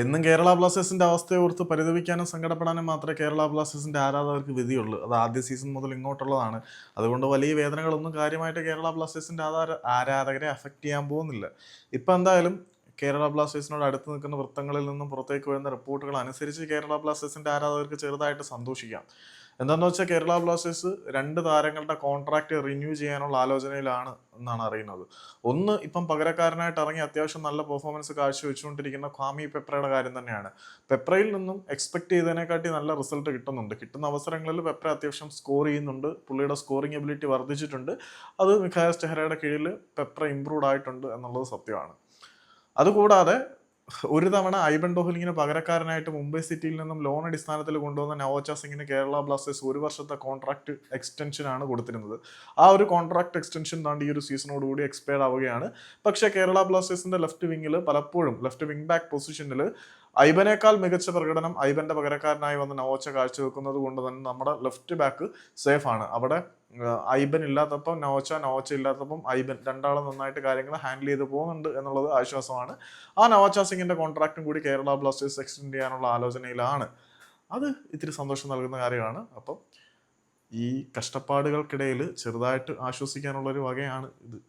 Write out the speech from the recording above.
എന്നും കേരള ബ്ലാസ്റ്റേഴ്സിന്റെ അവസ്ഥയെ ഓർത്ത് പരിതപിക്കാനും സങ്കടപ്പെടാനും മാത്രമേ കേരള ബ്ലാസ്റ്റേഴ്സിന്റെ ആരാധകർക്ക് വിധിയുള്ളൂ. അത് ആദ്യ സീസൺ മുതൽ ഇങ്ങോട്ടുള്ളതാണ്. അതുകൊണ്ട് വലിയ വേദനകളൊന്നും കാര്യമായിട്ട് കേരള ബ്ലാസ്റ്റേഴ്സിന്റെ ആരാധകരെ അഫക്റ്റ് ചെയ്യാൻ പോകുന്നില്ല. ഇപ്പം എന്തായാലും കേരള ബ്ലാസ്റ്റേഴ്സിനോട് അടുത്ത് നിൽക്കുന്ന വൃത്തങ്ങളിൽ നിന്നും പുറത്തേക്ക് വരുന്ന റിപ്പോർട്ടുകൾ അനുസരിച്ച് കേരള ബ്ലാസ്റ്റേഴ്സിന്റെ ആരാധകർക്ക് ചെറുതായിട്ട് സന്തോഷിക്കാം. എന്താണെന്ന് വെച്ചാൽ കേരള ബ്ലാസ്റ്റേഴ്സ് രണ്ട് താരങ്ങളുടെ കോൺട്രാക്ട് റിന്യൂ ചെയ്യാനുള്ള ആലോചനയിലാണ് എന്നാണ് അറിയുന്നത്. ഒന്ന് ഇപ്പം പകരക്കാരനായിട്ട് ഇറങ്ങി അത്യാവശ്യം നല്ല പെർഫോമൻസ് കാഴ്ചവെച്ചുകൊണ്ടിരിക്കുന്ന ഖാമി പെപ്രയുടെ കാര്യം തന്നെയാണ്. പെപ്രയിൽ നിന്നും എക്സ്പെക്ട് ചെയ്തതിനെക്കാട്ടി നല്ല റിസൾട്ട് കിട്ടുന്നുണ്ട്. കിട്ടുന്ന അവസരങ്ങളിൽ പെപ്ര അത്യാവശ്യം സ്കോർ ചെയ്യുന്നുണ്ട്. പുള്ളിയുടെ സ്കോറിംഗ് എബിലിറ്റി വർദ്ധിച്ചിട്ടുണ്ട്. അത് മിഖായ സ്റ്റെഹ്റയുടെ കീഴിൽ പെപ്ര ഇമ്പ്രൂവ്ഡ് ആയിട്ടുണ്ട് എന്നുള്ളത് സത്യമാണ്. അതുകൂടാതെ ഒരു തവണ ഐബൻ ഡോഹലിങ്ങിന് പകരക്കാരനായിട്ട് മുംബൈ സിറ്റിയിൽ നിന്നും ലോൺ അടിസ്ഥാനത്തിൽ കൊണ്ടുവന്ന നവോച്ച സിംഗിന് കേരള ബ്ലാസ്റ്റേഴ്സ് ഒരു വർഷത്തെ കോൺട്രാക്ട് എക്സ്റ്റൻഷനാണ് കൊടുത്തിരുന്നത്. ആ ഒരു കോൺട്രാക്ട് എക്സ്റ്റൻഷൻ താണ്ട് ഈ ഒരു സീസണോടുകൂടി എക്സ്പയർഡ് ആവുകയാണ്. പക്ഷേ കേരള ബ്ലാസ്റ്റേഴ്സിന്റെ ലെഫ്റ്റ് വിങ്ങിൽ പലപ്പോഴും ലെഫ്റ്റ് വിങ് ബാക്ക് പൊസിഷനിൽ ഐബനേക്കാൾ മികച്ച പ്രകടനം ഐബന്റെ പകരക്കാരനായി വന്ന് നവോച്ച കാഴ്ചവെക്കുന്നത് കൊണ്ട് തന്നെ നമ്മുടെ ലെഫ്റ്റ് ബാക്ക് സേഫ് ആണ്. അവിടെ ഐബൻ ഇല്ലാത്തപ്പം നോച്ച നോച്ച ഇല്ലാത്തപ്പം ഐബൻ. രണ്ടാളും നന്നായിട്ട് കാര്യങ്ങൾ ഹാൻഡിൽ ചെയ്ത് പോകുന്നുണ്ട് എന്നുള്ളത് ആശ്വാസമാണ്. ആ നവാച്ച സിംഗിന്റെ കോൺട്രാക്റ്റും കൂടി കേരള ബ്ലാസ്റ്റേഴ്സ് എക്സ്റ്റെൻഡ് ചെയ്യാനുള്ള ആലോചനയിലാണ്. അത് ഇത്തിരി സന്തോഷം നൽകുന്ന കാര്യമാണ്. അപ്പം ഈ കഷ്ടപ്പാടുകൾക്കിടയിൽ ചെറുതായിട്ട് ആശ്വസിക്കാനുള്ള ഒരു വകയാണ് ഇത്.